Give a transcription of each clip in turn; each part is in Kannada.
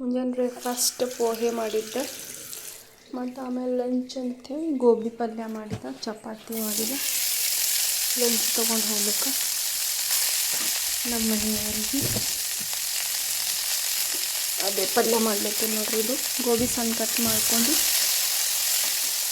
ಮುಂಜಾನೆ ಬ್ರೇಕ್ಫಾಸ್ಟ್ ಪೋಹೆ ಮಾಡಿದ್ದೆ. ಮತ್ತು ಆಮೇಲೆ ಲಂಚ್ ಅಂತೇಳಿ ಗೋಬಿ ಪಲ್ಯ ಮಾಡಿದ್ದೆ, ಚಪಾತಿ ಮಾಡಿದೆ ಲಂಚ್ ತೊಗೊಂಡು ಹೋಗ್ಲಿಕ್ಕೆ ನಮ್ಮ ಮನೆಯವರಿಗೆ. ಅದೇ ಪಲ್ಯ ಮಾಡ್ಲಿಕ್ಕೆ ನೋಡ್ರಿ ಇದು. ಗೋಬಿ ಸಣ್ಣ ಕಟ್ ಮಾಡ್ಕೊಂಡು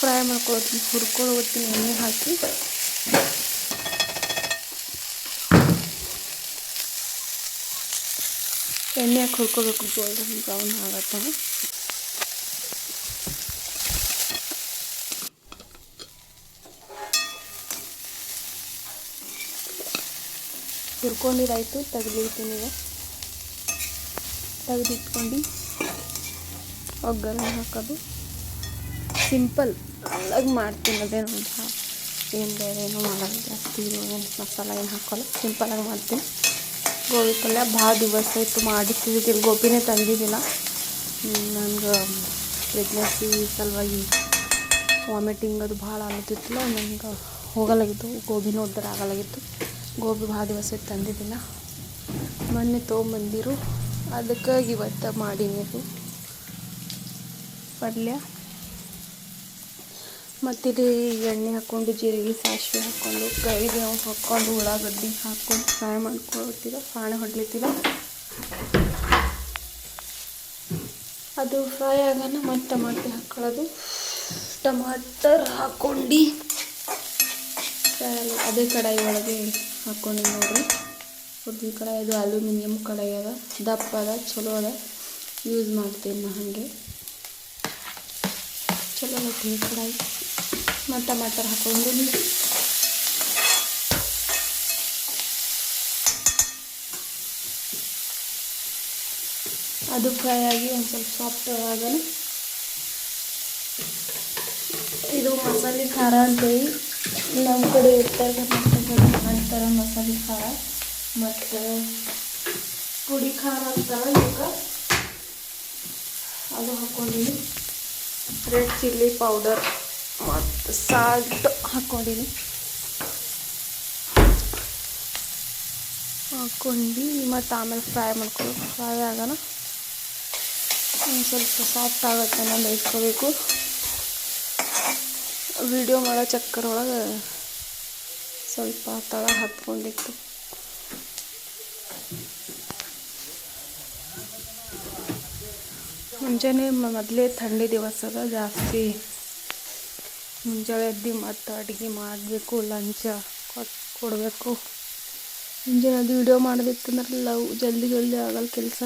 ಫ್ರೈ ಮಾಡ್ಕೊಳ್ತೀನಿ ಹುರ್ಕೊಳ್ತೀನಿ ಎಣ್ಣೆ ಹಾಕಿ ಎಣ್ಣೆ ಹಾಕಿ ಹುರ್ಕೋಬೇಕು ಗೋಲ್ಡನ್ ಬ್ರೌನ್ ಆಗುತ್ತೆ. ಹುರ್ಕೊಂಡಿರಾಯ್ತು ತೆಗೆದಿಡ್ತೀನಿ ಈಗ. ತೆಗೆದಿಟ್ಕೊಂಡು ಒಗ್ಗರಣೆ ಹಾಕೋದು. ಸಿಂಪಲ್ ಅಲ್ಲಾಗಿ ಮಾಡ್ತೀನಿ, ಅದೇನು ಏನು ಬೇರೆ ಏನೂ ಮಾಡಲ್ಲ ಜಾಸ್ತಿ ಏನು ಮಸಾಲ ಏನು ಹಾಕೋಲ್ಲ ಸಿಂಪಲಾಗಿ ಮಾಡ್ತೀನಿ. ಗೋಬಿ ಪಲ್ಯ ಭಾಳ ದಿವಸ ಆಯಿತು ಮಾಡಿಟ್ಟಿದ್ದಿಲ್ಲ ಗೋಬಿನೇ ತಂದಿದ್ದಿಲ್ಲ. ನನಗೆ ಪ್ರೆಗ್ನೆನ್ಸಿ ಸಲುವಾಗಿ ವಾಮಿಟಿಂಗ್ ಅದು ಭಾಳ ಆಗುತ್ತಿತ್ತಲ್ಲ ನನಗೆ ಹೋಗಲಾಗಿತ್ತು ಗೋಬಿನೂ ಉದ್ದಾರ ಆಗಲಾಗಿತ್ತು. ಗೋಬಿ ಭಾಳ ದಿವಸ ಆಯ್ತು ತಂದಿದ್ದಿಲ್ಲ. ಮೊನ್ನೆ ತೊಗೊಂಬಂದಿರು, ಅದಕ್ಕಾಗಿ ಇವತ್ತು ಮಾಡೀನಿ ಅದು. ಪಲ್ಯ. ಮತ್ತಿಲ್ಲಿ ಎಣ್ಣೆ ಹಾಕ್ಕೊಂಡು, ಜೀರಿಗೆ, ಸಾಸಿವೆ ಹಾಕ್ಕೊಂಡು ಕೈಗೆ ಹಾಕ್ಕೊಂಡು, ಉಳ್ಳಾಗಡ್ಡಿ ಹಾಕ್ಕೊಂಡು ಫ್ರೈ ಮಾಡ್ಕೊಳ್ತೀರ ಫಾಣೆ ಹೊಡ್ಲಿತ್ತೀರ ಅದು ಫ್ರೈ ಆಗೋಣ ಮತ್ತು ಟಮಾಟಿ ಹಾಕ್ಕೊಳ್ಳೋದು ಟಮಾಟರ್ ಹಾಕ್ಕೊಂಡು ಅದೇ ಕಡಾಯಿ ಒಳಗೆ ಹಾಕ್ಕೊಂಡು ನೋಡ್ರಿ. ಉದ್ದಿನ ಕಡಾಯಿ ಅದು ಅಲ್ಯೂಮಿನಿಯಂ ಕಡಾಯಿ ಅದ. ದಪ್ಪ ಅದ, ಚಲೋ ಅದ. ಯೂಸ್ ಮಾಡ್ತೀನಿ ನಾ ಹಾಗೆ. ಚಲೋ ಕಡಾಯಿ. ಟಮಾಟರ್ ಹಾಕೊಂಡು ಅದು ಫ್ರೈ ಆಗಿ ಒಂದು ಸ್ವಲ್ಪ ಸಾಫ್ಟ್ ಆಗಲು ಇದು ಮಸಾಲೆ ಖಾರ ಅಂತೇಳಿ ನಮ್ಮ ಕಡೆ ಉತ್ತರ ಕರ್ನಾಟಕದಲ್ಲಿ ಮಾಡ್ತಾರೆ ಮಸಾಲೆ ಖಾರ ಮತ್ತು ಪುಡಿ ಖಾರ ಅಂತಾರೆ ಇವಕ್ಕೆ ಅದು ಹಾಕ್ಕೊಂಡಿನಿ. ರೆಡ್ ಚಿಲ್ಲಿ ಪೌಡರ್ ಮತ್ತು ಸಾಲ್ಟ್ ಹಾಕ್ಕೊಂಡಿನಿ ಹಾಕ್ಕೊಂಡು ಮತ್ತು ಆಮೇಲೆ ಫ್ರೈ ಮಾಡ್ಕೊಂಡು ಫ್ರೈ ಆಗೋಣ ಒಂದು ಸ್ವಲ್ಪ ಸಾಫ್ಟ್ ಆಗುತ್ತೆ ನಾನು ಬೇಯಿಸ್ಕೋಬೇಕು ವಿಡಿಯೋ ಮಾಡೋ ಚಕ್ಕರ್ ಒಳಗೆ ಸ್ವಲ್ಪ ತಳ ಹತ್ಕೊಂಡಿತ್ತು ಮುಂಜಾನೆ ಮೊದಲೇ ಥಂಡಿ ದಿವಸ ಅದ ಜಾಸ್ತಿ ಮುಂಜಾನೆ ಎದ್ದು ಮತ್ತು ಅಡುಗೆ ಮಾಡಬೇಕು, ಲಂಚ ಕೊಟ್ಟು ಕೊಡಬೇಕು. ಮುಂಜಾನೆ ಅದು ವಿಡಿಯೋ ಮಾಡೋದಿತ್ತಂದ್ರೆ ಲವ್, ಜಲ್ದಿ ಜಲ್ದಿ ಆಗಲ್ಲ ಕೆಲಸ.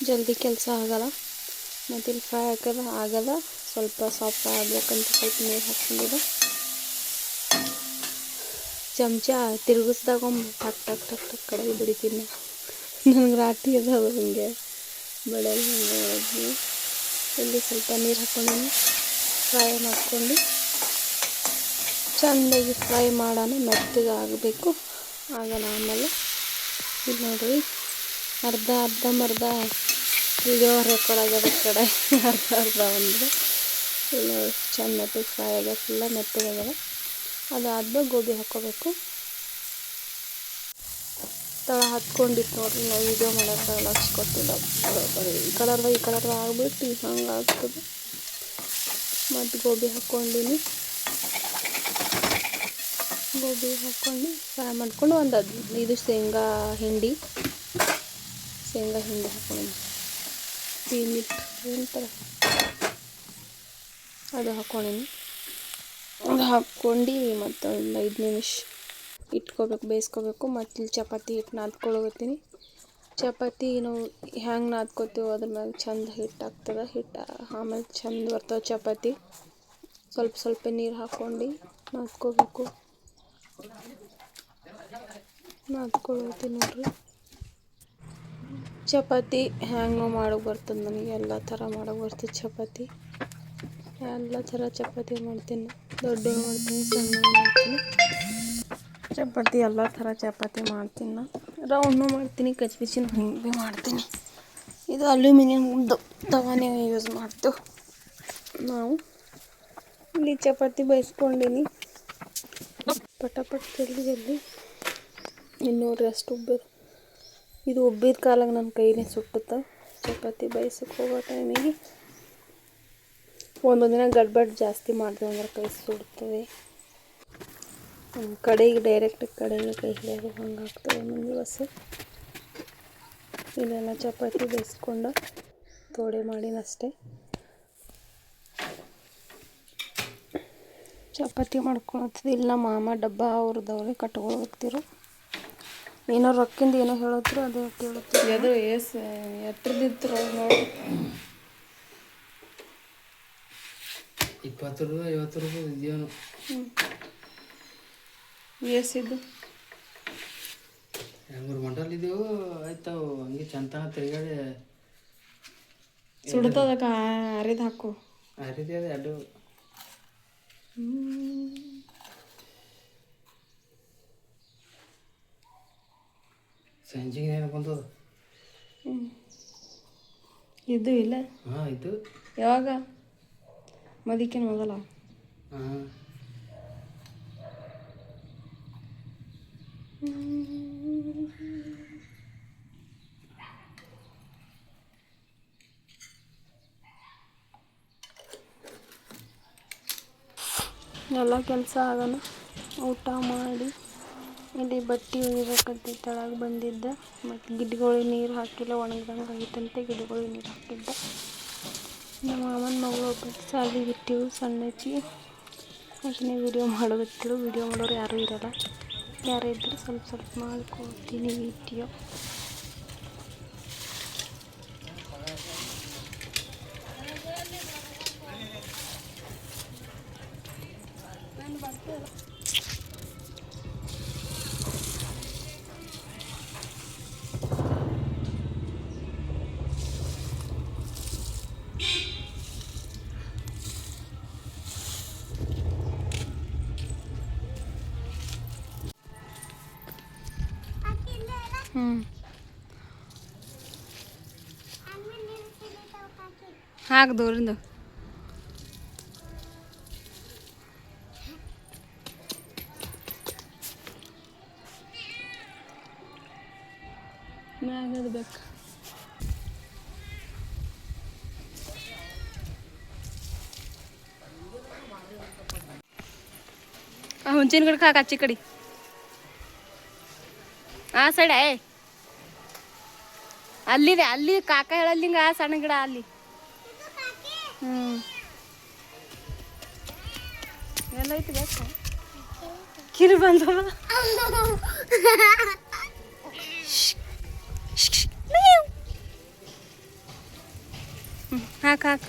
ಜಲ್ದಿ ಕೆಲಸ ಆಗಲ್ಲ. ಮತ್ತು ಇಲ್ಲಿ ಫ್ರೈ ಹಾಕಲ್ಲ ಆಗಲ್ಲ ಸ್ವಲ್ಪ ಸಾಫ್ಟ್ ಆಗ್ಬೇಕಂತ ಸ್ವಲ್ಪ ನೀರು ಹಾಕ್ಕೊಂಡಿದೆ. ಚಮಚ ತಿರುಗಿಸ್ದಾಗ ಟಕ್ ಟಕ್ ಟಕ್ ಟಕ್ ಕಡೆ ಬಿಡಿತೀನಿ. ನನಗೆ ರಾಟಿ ಅದಾವ ಹಂಗೆ. ಹಂಗೆ ಮಾಡಿದ್ವಿ ಇಲ್ಲಿ ಸ್ವಲ್ಪ ನೀರು ಹಾಕ್ಕೊಂಡು ಫ್ರೈ ಮಾಡ್ಕೊಂಡು ಚೆಂದಾಗಿ ಫ್ರೈ ಮಾಡೋಣ, ಮೆತ್ತಗೆ ಆಗಬೇಕು. ಆಗಲ್ಲ ಆಮೇಲೆ ಇಲ್ಲಿ ನೋಡ್ರಿ ಅರ್ಧ ಅರ್ಧ ಮರ್ಧ ವಿಡಿಯೋ ರೆಕಾರ್ಡ್ ಆಗ್ಯದ ಕಡೆ. ಅರ್ಧ ಅರ್ಧ ಒಂದು ಇಲ್ಲಿ ಚೆಂದ ಫ್ರೈ ಆಗ್ಯದ ಫುಲ್ಲ ಮೆತ್ತಗೆ ಆಗ್ಯದ ಅದಾದ್ಮೇಲೆ ಗೋಬಿ ಹಾಕ್ಕೋಬೇಕು. ತಳ ಹತ್ಕೊಂಡಿತ್ತು ನೋಡ್ರಿ ನಾವು ವೀಡಿಯೋ ಮಾಡೋಕೆ ಲಕ್ಷ ಕೊಟ್ಟಿಲ್ಲ ಬರೀ ಈ ಕಲರ್ವ ಈ ಕಲರ್ವ ಆಗ್ಬಿಟ್ಟು ಹಂಗೆ ಆಗ್ತದೆ. ಮತ್ತು ಗೋಬಿ ಹಾಕ್ಕೊಂಡಿನಿ. ಗೋಬಿ ಹಾಕ್ಕೊಂಡು ಫ್ರೈ ಮಾಡ್ಕೊಂಡು ಒಂದು ಇದು ಶೇಂಗಾ ಹಿಂಡಿ. ಶೇಂಗಾ ಹಿಂಡಿ ಹಾಕ್ಕೊಂಡು ಪೀನಿಟ್ ಏನಂತಾರೆ ಅದು ಹಾಕ್ಕೊಂಡಿನಿ. ಅದು ಹಾಕ್ಕೊಂಡು ಮತ್ತು ಒಂದು ಐದು ನಿಮಿಷ ಇಟ್ಕೋಬೇಕು, ಬೇಯಿಸ್ಕೋಬೇಕು. ಮತ್ತು ಇಲ್ಲಿ ಚಪಾತಿ ಹಿಟ್ಟು ನಾದ್ಕೊಳ್ಳೋಗತ್ತೀನಿ ಚಪಾತಿ ನಾವು ಹ್ಯಾಂಗೆ ನಾದ್ಕೋತೀವೋ ಅದ್ರ ಮ್ಯಾಗ ಚಂದ ಹಿಟ್ಟು ಆಗ್ತದೆ. ಹಿಟ್ಟು ಆಮೇಲೆ ಚಂದ ಬರ್ತವೆ ಚಪಾತಿ. ಸ್ವಲ್ಪ ಸ್ವಲ್ಪ ನೀರು ಹಾಕ್ಕೊಂಡು ನಾದ್ಕೋಬೇಕು. ನಾದ್ಕೊಳ್ಳೋತೀನಿ ನೋಡ್ರಿ. ಚಪಾತಿ ಹ್ಯಾಂಗ ಮಾಡೋಕೆ ಬರ್ತದೆ ನನಗೆ. ಎಲ್ಲ ಥರ ಮಾಡೋಕೆ ಬರ್ತದೆ ಚಪಾತಿ. ಎಲ್ಲ ಥರ ಚಪಾತಿ ಮಾಡ್ತೀನಿ. ದೊಡ್ಡ ಮಾಡ್ತೀನಿ ಸಣ್ಣ ಮಾಡ್ತೀನಿ. ಚಪಾತಿ, ಎಲ್ಲ ಥರ ಚಪಾತಿ ಮಾಡ್ತೀನಿ ನಾ ರೌಂಡ್ನು ಮಾಡ್ತೀನಿ ಕಚ್ಬಿಚಿನ ಹಿಂಗೆ ಭೀ ಮಾಡ್ತೀನಿ. ಇದು ಅಲ್ಯೂಮಿನಿಯಮ್ದು ತವಾನೇ ಯೂಸ್ ಮಾಡ್ತೇವೆ ನಾವು ಇಲ್ಲಿ ಚಪಾತಿ ಬೇಯಿಸ್ಕೊಂಡಿನಿ ಪಟ ಪಟ್ ಜಲ್ದಿ ಜಲ್ದಿ ಇನ್ನೂರು ಅಷ್ಟು ಉಬ್ಬಿರು ಇದು ಉಬ್ಬಿದ ಕಾಲಾಗ ನನ್ನ ಕೈನೇ ಸುಟ್ಟುತ್ತೆ. ಚಪಾತಿ ಬೇಯಿಸಕ್ಕೆ ಹೋಗೋ ಟೈಮಿಗೆ ಒಂದೊಂದು ದಿನ ಗಡ್ಬಡ್ ಜಾಸ್ತಿ ಮಾಡಿದೆ ಅಂದ್ರೆ ಕೈ ಸುಡ್ತದೆ. ಕಡೆಗೆ ಡೈರೆಕ್ಟ್ ಕಡೆಗೆ ಕೈ ಹಿಡಿಯೋದು ಹಂಗಾಗ್ತದೆ ಒಂದೊಂದು ದಿವಸ ಇಲ್ಲೆಲ್ಲ ಚಪಾತಿ ಬೇಯಿಸ್ಕೊಂಡು ತೋಡೆ ಮಾಡಿನಷ್ಟೇ ಚಪಾತಿ ಮಾಡ್ಕೊಳತ್ತದ ಇಲ್ಲ ಮಾಮ ಡಬ್ಬ ಅವ್ರದವ್ರೆ ಕಟ್ಕೊಂಡು ಹೋಗ್ತಿರು. ಏನೋ ರೊಕ್ಕಿಂದ ಏನೋ ಹೇಳತ್ರು ಅದೇ ಕೇಳುತ್ತೀವಿ ಅದು ಎಸ್ ಎತ್ತರದಿತ್ತು ನೋಡಿ. ಇಪ್ಪತ್ತು ರೂಪಾಯಿ ಐವತ್ತು ರೂಪಾಯಿ ಇದೇನು ಏಸಿದ್ದು ಮೂರು ಮಂಡಲ್ ಇದ್ದೆವು ಆಯ್ತಾವು ಹಂಗೆ ಚಂತನ ತಿರುಗಾಡಿ. ಸುಡ್ತದಕ್ಕ ಅರಿದು ಹಾಕು. ಅರಿದು ಅದು ಎರಡು. ಸಂಜೆಗೆ ಏನು ಬಂದದ? ಇದು ಇಲ್ಲ. ಹಾಂ ಇದು ಯಾವಾಗ? ಮದಿಕ್ಕೇನು ಮೊದಲ? ಹಾಂ. ಎಲ್ಲ ಕೆಲಸ ಆಗೋಣ. ಊಟ ಮಾಡಿ, ಇಲ್ಲಿ ಬಟ್ಟೆ ಒಗಿಬೇಕಂತ ತಳಗೆ ಬಂದಿದ್ದೆ. ಮತ್ತು ಗಿಡಗಳಿಗೆ ನೀರು ಹಾಕಿಲ್ಲ ಒಣಗ್ದಂಗೆ ಆಗಿತ್ತಂತೆ ಗಿಡಗಳಿಗೆ ನೀರು ಹಾಕಿದ್ದೆ. ನಮ್ಮ ಮಾಮನ ಮಗಳು ಒಬ್ಬಕ್ಕೆ ಸಾಲಿಗೆ ಇಟ್ಟಿವು ಸಣ್ಣಚ್ಚಿ ಅಷ್ಟೇ ವೀಡಿಯೋ ಮಾಡೋಗತ್ತಿರು ವೀಡಿಯೋ ಮಾಡೋರು ಯಾರೂ ಇರಲ್ಲ. ಯಾರೇ ಇದ್ದರೂ ಸ್ವಲ್ಪ ಸ್ವಲ್ಪ ಮಾಡ್ಕೊಡ್ತೀನಿ ವೀಡಿಯೋ ಹ್ಞೂ ಹಾಕ್ ದೂರಿಂದ ಮ್ಯಾಗದ ಬೇಕು. ಹುಂಚಿನ ಗಿಡಕ್ಕೆ ಹಾಕಿ ಕಡಿ ಕಡೆ. ಆ ಸೈಡ್ ಏ ಅಲ್ಲಿದೆ ಅಲ್ಲಿ ಕಾಕ ಹೇಳಲ್ಲಿಂಗ ಆ ಸಣ್ಣ ಗಿಡ ಅಲ್ಲಿ. ಎಲ್ಲ ಐತಿ ಬೇಕು? ಕಿರು ಬಂದವ? ಹಾಕ ಹಾಕ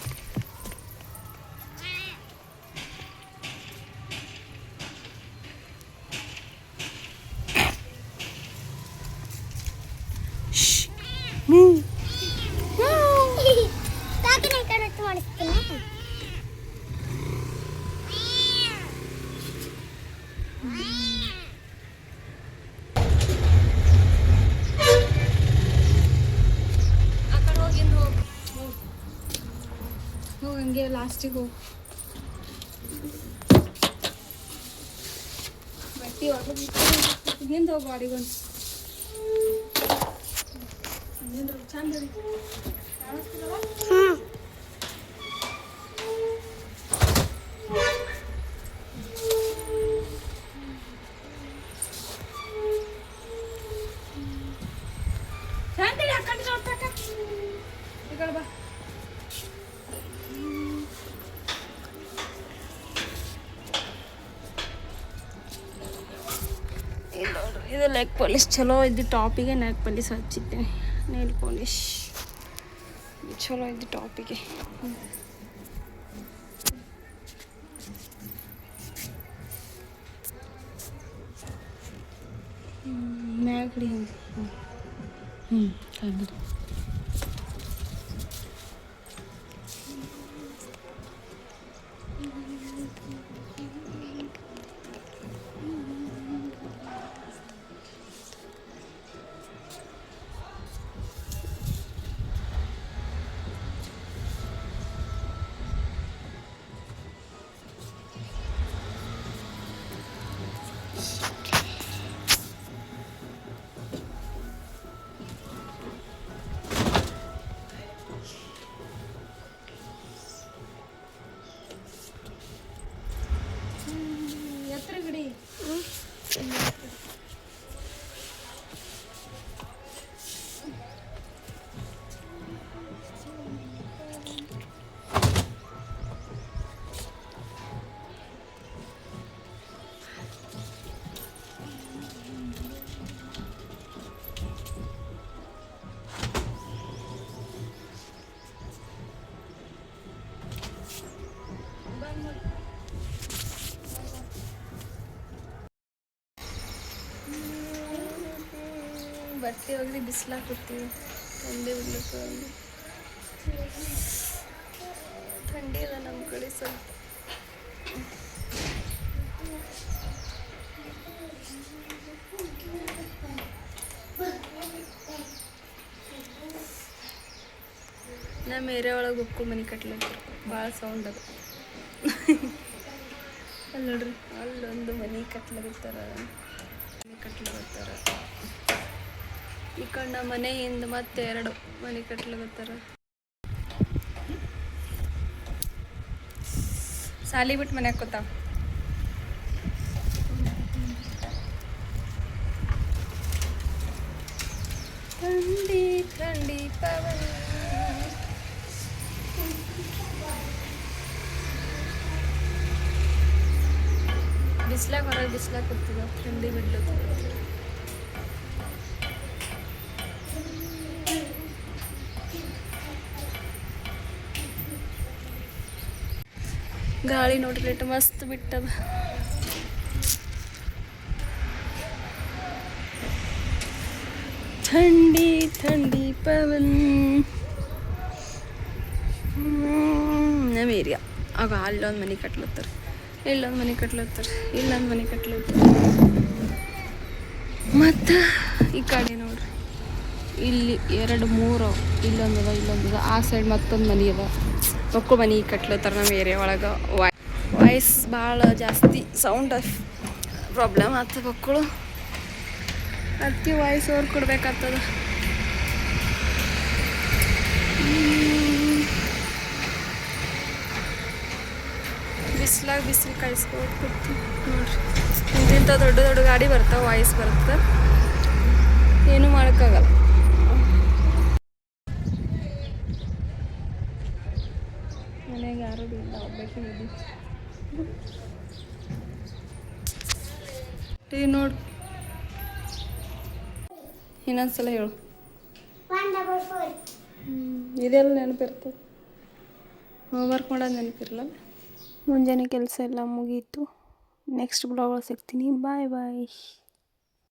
ಆ ಕಡೆ ಹೋಗಿ ಹಿಂದೆ ಹೋಗು ಹೋಗಿ ಹಂಗೆ ಲಾಸ್ಟಿಗೆ ಹೋಗು ಬಟ್ಟಿ ಒಳಗೆ ಹಿಂದೆ ಹೋಗಿ ಗಾಡಿಗೊಂದು ಚಂದ ಚಂದ ಪಾಲಿಶ್ ಚಲೋ ಇದ್ದು ಟಾಪಿಗೆ ನೆಕ್ ಪಾಲಿಶ್ ಹಚ್ಚಿದ್ದೀನಿ ನೇಲ್ ಪಾಲಿಶ್ ಇದು ಚಲೋ ಇದ್ದು ಟಾಪಿಗೆ ಮ್ಯಾಗ ಹಿಡಿ ಹಿಂಗೆ ಹ್ಞೂ ಹ್ಞೂ ಬಟ್ಟೆ ಒಗದು ಬಿಸಿಲಾಕತ್ತೀವಿ ಥಂಡಿ ಬಿಡ್ಲಿಕ್ಕೆ ಥಂಡಿ ಅದ ನಮ್ಮ ಕಡೆ ಸ್ವಲ್ಪ. ನಮ್ಮ ಏರಿಯಾ ಒಳಗೆ ಉಕ್ಕು ಮನೆ ಕಟ್ಲತ್ತರ ಭಾಳ ಸೌಂಡ್ ಅದು. ಅಲ್ಲಿ ನೋಡ್ರಿ, ಅಲ್ಲೊಂದು ಮನೆ ಕಟ್ಲಗತ್ತಾರ ಮನೆ ಕಟ್ಲಗತ್ತಾರ ಈ ಕಣ್ಣ ಮನೆಯಿಂದ ಮತ್ತೆ ಎರಡು ಮನೆ ಕಟ್ಲಗತ್ತಾರ ಸಾಲಿ ಬಿಟ್ಟು ಮನೆ ಹಾಕೋತಾವ ಥಂಡಿ ಥಂಡಿ ಪವನ. ಬಿಸ್ಲಾಗ ಹೊರಗೆ ಬಿಸ್ಲಾಗ ಕೂತಿದ್ದ ಥಂಡಿ ಬಿಡ್ಲತ್ತದ ಗಾಳಿ ನೋಡ್ರಿ ಎಷ್ಟು ಮಸ್ತ್ ಬಿಟ್ಟದ. ಥಂಡಿ ಥಂಡಿ ಪವನ್. ನಮ್ಮ ಏರಿಯಾ ಆಗ ಅಲ್ಲೊಂದು ಮನೆ ಕಟ್ಲತ್ತಾರ. ಇಲ್ಲೊಂದು ಮನೆ ಕಟ್ಲತ್ತಾರ. ಇಲ್ಲೊಂದು ಮನೆ ಕಟ್ಲತ್ತಾರ. ಮತ್ತು ಈ ಕಡೆ ನೋಡ್ರಿ. ಇಲ್ಲಿ ಎರಡು ಮೂರು. ಇಲ್ಲೊಂದು ಇಲ್ಲೊಂದದ ಇಲ್ಲೊಂದು ಅದ. ಆ ಸೈಡ್ ಮತ್ತೊಂದು ಮನೆ ಅದ. ಒಕ್ಕು ಮನೆ ಕಟ್ಲತ್ತಾರ ನಮ್ಮ ಏರಿಯಾ ಒಳಗೆ ವಾಯ್ ವಾಯ್ಸ್ ಭಾಳ ಜಾಸ್ತಿ ಸೌಂಡ್ ಪ್ರಾಬ್ಲಮ್ ಆಗ್ತದೆ ಮಕ್ಕಳು ಅದಕ್ಕೆ ವಾಯ್ಸ್ ಅವ್ರು ಕೊಡ್ಬೇಕಾಗ್ತದ. ಬಿಸಿಲಾಗ ಬಿಸಿಲು ಕಾಯಿಸ್ಕೊಟ್ಟು ಕೂತು ನೋಡ್ರಿ. ಇಂತಿಂಥ ದೊಡ್ಡ ದೊಡ್ಡ ಗಾಡಿ ಬರ್ತಾವೆ ವಾಯ್ಸ್ ಬರ್ತದೆ ಏನೂ ಮಾಡೋಕ್ಕಾಗಲ್ಲ. ಮನೆಗೆ ಯಾರೂ ಇಲ್ಲ ಒಬ್ಬಕ್ಕೆ ಇದೆ ಟೀ ನೋಡು. ಇನ್ನೊಂದ್ಸಲ ಹೇಳು. ಇದೆಲ್ಲ ನೆನಪಿರ್ತದೆ ಹೋಮ್ವರ್ಕ್ ಮಾಡೋದು ನೆನಪಿರಲ್ಲ? ಮುಂಜಾನೆ ಕೆಲಸ ಎಲ್ಲ ಮುಗೀತು. ನೆಕ್ಸ್ಟ್ ಬ್ಲಾಗ್ ಸಿಗ್ತೀನಿ. ಬಾಯ್ ಬಾಯ್